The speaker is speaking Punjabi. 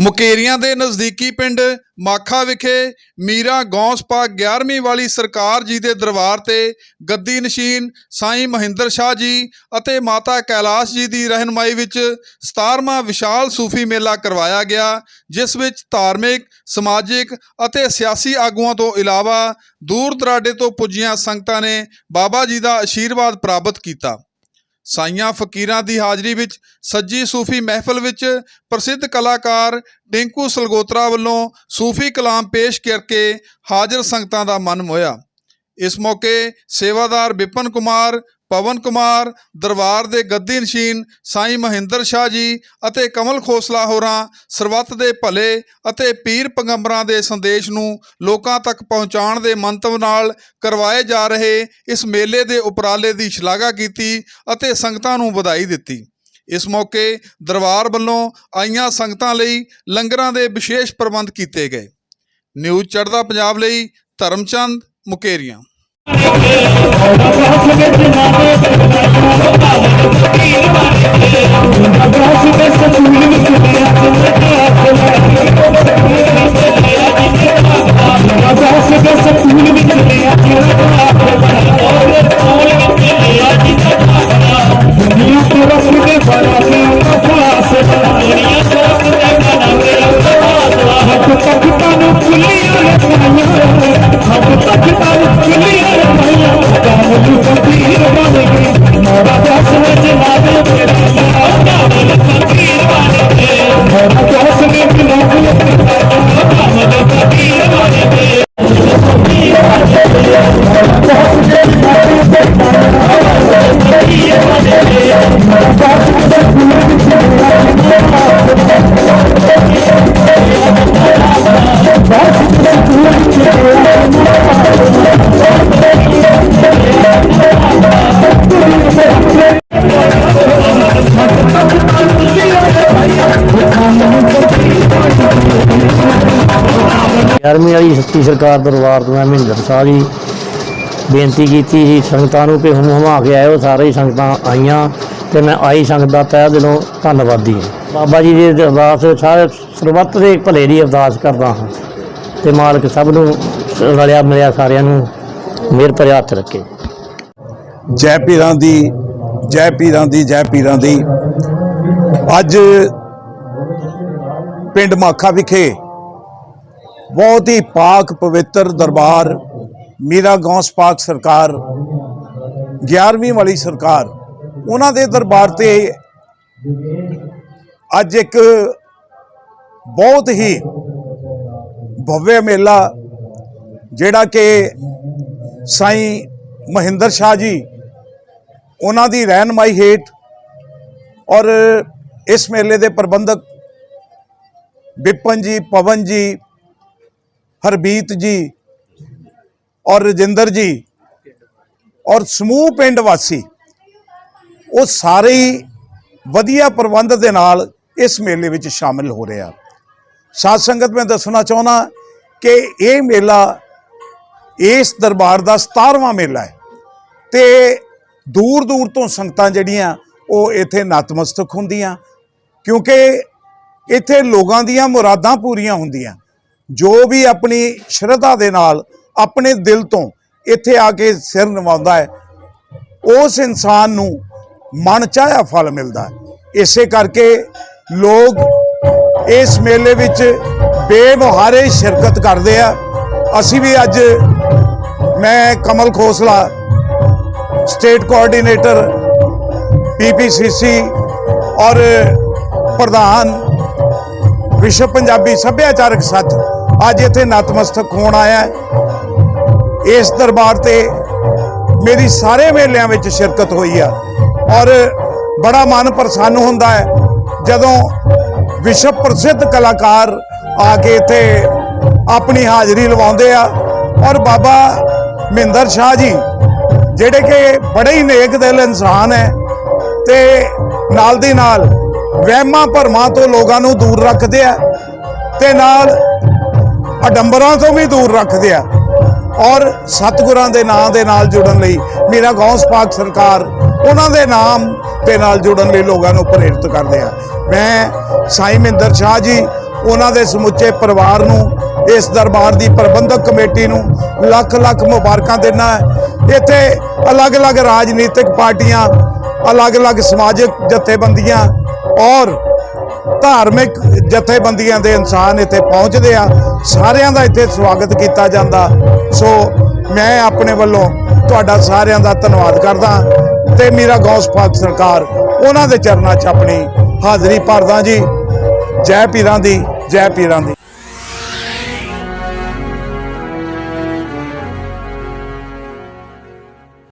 ਮੁਕੇਰੀਆਂ ਦੇ ਨਜ਼ਦੀਕੀ ਪਿੰਡ ਮਾਖਾ ਵਿਖੇ ਮੀਰਾ ਗੌਂਸਪਾ 11ਵੀਂ ਵਾਲੀ ਸਰਕਾਰ ਜੀ ਦੇ ਦਰਬਾਰ ਤੇ ਗੱਦੀ ਨਸ਼ੀਨ ਸਾਈਂ ਮਹਿੰਦਰ ਸ਼ਾਹ ਜੀ ਅਤੇ ਮਾਤਾ ਕੈਲਾਸ਼ ਜੀ ਦੀ ਰਹਿਨਮਾਈ ਵਿੱਚ 17ਵਾਂ ਵਿਸ਼ਾਲ ਸੂਫੀ ਮੇਲਾ ਕਰਵਾਇਆ ਗਿਆ, ਜਿਸ ਵਿੱਚ ਧਾਰਮਿਕ, ਸਮਾਜਿਕ ਅਤੇ ਸਿਆਸੀ ਆਗੂਆਂ ਤੋਂ ਇਲਾਵਾ ਦੂਰ ਦਰਾਡੇ ਤੋਂ ਪੁੱਜੀਆਂ ਸੰਗਤਾਂ ਨੇ ਬਾਬਾ ਜੀ ਦਾ ਆਸ਼ੀਰਵਾਦ ਪ੍ਰਾਪਤ ਕੀਤਾ। ਸਾਈਆਂ ਫਕੀਰਾਂ ਦੀ ਹਾਜ਼ਰੀ ਵਿੱਚ ਸੱਜੀ ਸੂਫੀ ਮਹਿਫਲ ਵਿੱਚ ਪ੍ਰਸਿੱਧ ਕਲਾਕਾਰ ਟਿੰਕੂ ਸਲਗੋਤਰਾ ਵੱਲੋਂ ਸੂਫੀ ਕਲਾਮ ਪੇਸ਼ ਕਰਕੇ ਹਾਜ਼ਰ ਸੰਗਤਾਂ ਦਾ ਮਨ ਮੋਇਆ ਇਸ ਮੌਕੇ ਸੇਵਾਦਾਰ ਵਿਪਨ ਕੁਮਾਰ ਪਵਨ ਕੁਮਾਰ, ਦਰਬਾਰ ਦੇ ਗੱਦੀ ਨਸ਼ੀਨ, ਸਾਈਂ ਮਹਿੰਦਰ ਸ਼ਾਹ ਜੀ ਅਤੇ ਕਮਲ ਖੋਸਲਾ ਹੋਰਾਂ ਸਰਬੱਤ ਦੇ ਭਲੇ ਅਤੇ ਪੀਰ ਪੈਗੰਬਰਾਂ ਦੇ ਸੰਦੇਸ਼ ਨੂੰ ਲੋਕਾਂ ਤੱਕ ਪਹੁੰਚਾਉਣ ਦੇ ਮੰਤਵ ਨਾਲ ਕਰਵਾਏ ਜਾ ਰਹੇ ਇਸ ਮੇਲੇ ਦੇ ਉਪਰਾਲੇ ਦੀ ਸ਼ਲਾਘਾ ਕੀਤੀ ਅਤੇ ਸੰਗਤਾਂ ਨੂੰ ਵਧਾਈ ਦਿੱਤੀ। ਇਸ ਮੌਕੇ ਦਰਬਾਰ ਵੱਲੋਂ ਆਈਆਂ ਸੰਗਤਾਂ ਲਈ ਲੰਗਰਾਂ ਦੇ ਵਿਸ਼ੇਸ਼ ਪ੍ਰਬੰਧ ਕੀਤੇ ਗਏ। ਨਿਊਜ਼ ਚੜ੍ਹਦਾ ਪੰਜਾਬ ਲਈ ਧਰਮਚੰਦ ਮੁਕੇਰੀਆਂ। I'm ਗਿਆਰਵੀਂ ਵਾਲੀ ਸੱਚੀ ਸਰਕਾਰ ਦਰਬਾਰ ਤੋਂ ਮੈਂ ਮਹਿੰਦਰ ਸਾਹਿਬ ਜੀ ਬੇਨਤੀ ਕੀਤੀ ਸੀ, ਸੰਗਤਾਂ ਨੂੰ ਕਿ ਹੁਮ ਹੁਮਾ ਕੇ ਆਇਓ, ਸਾਰੇ ਸੰਗਤਾਂ ਆਈਆਂ ਤੇ ਮੈਂ ਆਈ ਸੰਗਤ ਦਾ ਤਹਿ ਦਿਲੋਂ ਧੰਨਵਾਦੀ ਹਾਂ। ਬਾਬਾ ਜੀ ਦੀ ਅਰਦਾਸ, ਸਾਰੇ ਸਰਬੱਤ ਦੇ ਭਲੇ ਦੀ ਅਰਦਾਸ ਕਰਦਾ ਹਾਂ ਤੇ ਮਾਲਕ ਸਭ ਨੂੰ ਰਲਿਆ ਮਿਲਿਆ ਸਾਰਿਆਂ ਨੂੰ ਮਿਹਰ ਭਰਿਆ ਹੱਥ ਰੱਖੇ। ਜੈ ਪੀਰਾਂ ਦੀ, ਜੈ ਪੀਰਾਂ ਦੀ, ਜੈ ਪੀਰਾਂ ਦੀ। ਅੱਜ ਪਿੰਡ ਮਾਖਾ ਵਿਖੇ ਬਹੁਤ ਹੀ ਪਾਕ, ਪਵਿੱਤਰ ਦਰਬਾਰ, ਮੀਰਾ ਗੌਂਸ ਪਾਕ ਸਰਕਾਰ 11ਵੀਂ ਵਾਲੀ ਸਰਕਾਰ, ਉਹਨਾਂ ਦੇ ਦਰਬਾਰ ਤੇ ਅੱਜ ਇੱਕ ਬਹੁਤ ਹੀ ਭਵਯ ਮੇਲਾ, ਜਿਹੜਾ ਕਿ ਸਾਈਂ ਮਹਿੰਦਰ ਸ਼ਾਹ ਜੀ, ਉਹਨਾਂ ਦੀ ਰਹਿਨਮਾਈ ਹੇਠ ਔਰ ਇਸ ਮੇਲੇ ਦੇ ਪ੍ਰਬੰਧਕ ਵਿਪਨ ਜੀ, ਪਵਨ ਜੀ ਹਰਬੀਤ ਜੀ ਔਰ ਰਜਿੰਦਰ ਜੀ ਔਰ ਸਮੂਹ ਪਿੰਡ ਵਾਸੀ, ਉਹ ਸਾਰੇ ਹੀ ਵਧੀਆ ਪ੍ਰਬੰਧ ਦੇ ਨਾਲ ਇਸ ਮੇਲੇ ਵਿੱਚ ਸ਼ਾਮਿਲ ਹੋ ਰਿਹਾ ਸਾਧ ਸੰਗਤ, ਮੈਂ ਦੱਸਣਾ ਚਾਹੁੰਦਾ ਕਿ ਇਹ ਮੇਲਾ ਇਸ ਦਰਬਾਰ ਦਾ 17ਵਾਂ ਮੇਲਾ ਹੈ ਤੇ ਦੂਰ ਦੂਰ ਤੋਂ ਸੰਗਤਾਂ ਜਿਹੜੀਆਂ, ਉਹ ਇੱਥੇ ਨਤਮਸਤਕ ਹੁੰਦੀਆਂ ਕਿਉਂਕਿ ਇੱਥੇ ਲੋਕਾਂ ਦੀਆਂ ਮੁਰਾਦਾਂ ਪੂਰੀਆਂ ਹੁੰਦੀਆਂ। ਜੋ ਵੀ ਆਪਣੀ ਸ਼ਰਧਾ ਦੇ ਨਾਲ, ਆਪਣੇ ਦਿਲ ਤੋਂ ਇੱਥੇ ਆ ਕੇ ਸਿਰ ਨਿਵਾਉਂਦਾ ਹੈ, ਉਸ ਇਨਸਾਨ ਨੂੰ ਮਨ ਚਾਹਿਆ ਫਲ ਮਿਲਦਾ ਹੈ। ਇਸੇ ਕਰਕੇ ਲੋਕ ਇਸ ਮੇਲੇ ਵਿੱਚ ਬੇਮੁਹਾਰੇ ਸ਼ਿਰਕਤ ਕਰਦੇ ਆ। ਅਸੀਂ ਵੀ ਅੱਜ ਮੈਂ Kamal Khosla, state coordinator PPCC ਔਰ ਪ੍ਰਧਾਨ ਵਿਸ਼ਵ ਪੰਜਾਬੀ ਸੱਭਿਆਚਾਰਕ ਸੱਥ ਅੱਜ ਇੱਥੇ ਨਤਮਸਤਕ ਹੋਣ ਆਇਆ ਇਸ ਦਰਬਾਰ ਤੇ ਮੇਰੀ ਸਾਰੇ ਮੇਲਿਆਂ ਵਿੱਚ ਸ਼ਿਰਕਤ ਹੋਈ ਆ ਔਰ ਬੜਾ ਮਨ ਪ੍ਰਸੰਨ ਹੁੰਦਾ ਹੈ ਜਦੋਂ ਵਿਸ਼ਵ ਪ੍ਰਸਿੱਧ ਕਲਾਕਾਰ ਆ ਕੇ ਇੱਥੇ ਆਪਣੀ ਹਾਜ਼ਰੀ ਲਵਾਉਂਦੇ ਆ ਔਰ ਬਾਬਾ ਮਹਿੰਦਰ ਸ਼ਾਹ ਜੀ, ਜਿਹੜੇ ਕਿ ਬੜੇ ਹੀ ਨੇਕ ਦਿਲ ਇਨਸਾਨ ਹੈ ਤੇ ਨਾਲ ਦੀ ਨਾਲ ਵਹਿਮਾਂ ਭਰਮਾਂ ਤੋਂ ਲੋਕਾਂ ਨੂੰ ਦੂਰ ਰੱਖਦੇ ਆ ਤੇ ਨਾਲ ਅਡੰਬਰਾਂ ਤੋਂ ਵੀ ਦੂਰ ਰੱਖਦੇ ਆ। ਔਰ ਸਤਿਗੁਰਾਂ ਦੇ ਨਾਂ ਦੇ ਨਾਲ ਜੁੜਨ ਲਈ ਮੇਰਾ ਗੌਸ ਪਾਕ ਸਰਕਾਰ ਉਹਨਾਂ ਦੇ ਨਾਮ ਦੇ ਨਾਲ ਜੁੜਨ ਲਈ ਲੋਕਾਂ ਨੂੰ ਪ੍ਰੇਰਿਤ ਕਰਦੇ ਆ। ਮੈਂ ਸਾਈ ਮਹਿੰਦਰ ਸ਼ਾਹ ਜੀ, ਉਹਨਾਂ ਦੇ ਸਮੁੱਚੇ ਪਰਿਵਾਰ ਨੂੰ, ਇਸ ਦਰਬਾਰ ਦੀ ਪ੍ਰਬੰਧਕ ਕਮੇਟੀ ਨੂੰ ਲੱਖ ਲੱਖ ਮੁਬਾਰਕਾਂ ਦਿੰਦਾ ਇੱਥੇ ਅਲੱਗ-ਅਲੱਗ ਰਾਜਨੀਤਿਕ ਪਾਰਟੀਆਂ ਅਲੱਗ-ਅਲੱਗ ਸਮਾਜਿਕ ਜਥੇਬੰਦੀਆਂ ਔਰ ਧਾਰਮਿਕ ਜਥੇਬੰਦੀਆਂ ਦੇ ਇਨਸਾਨ ਇੱਥੇ ਪਹੁੰਚਦੇ ਆ। ਸਾਰਿਆਂ ਦਾ ਇੱਥੇ ਸਵਾਗਤ ਕੀਤਾ ਜਾਂਦਾ। ਸੋ ਮੈਂ ਆਪਣੇ ਵੱਲੋਂ ਤੁਹਾਡਾ ਸਾਰਿਆਂ ਦਾ ਧੰਨਵਾਦ ਕਰਦਾ ਤੇ ਮੇਰਾ ਗੌਸ ਪਾਕ ਸਰਕਾਰ ਉਹਨਾਂ ਦੇ ਚਰਨਾਂ 'ਚ ਆਪਣੀ ਹਾਜ਼ਰੀ ਭਰਦਾ ਜੀ। ਜੈ ਪੀਰਾਂ ਦੀ, ਜੈ ਪੀਰਾਂ ਦੀ।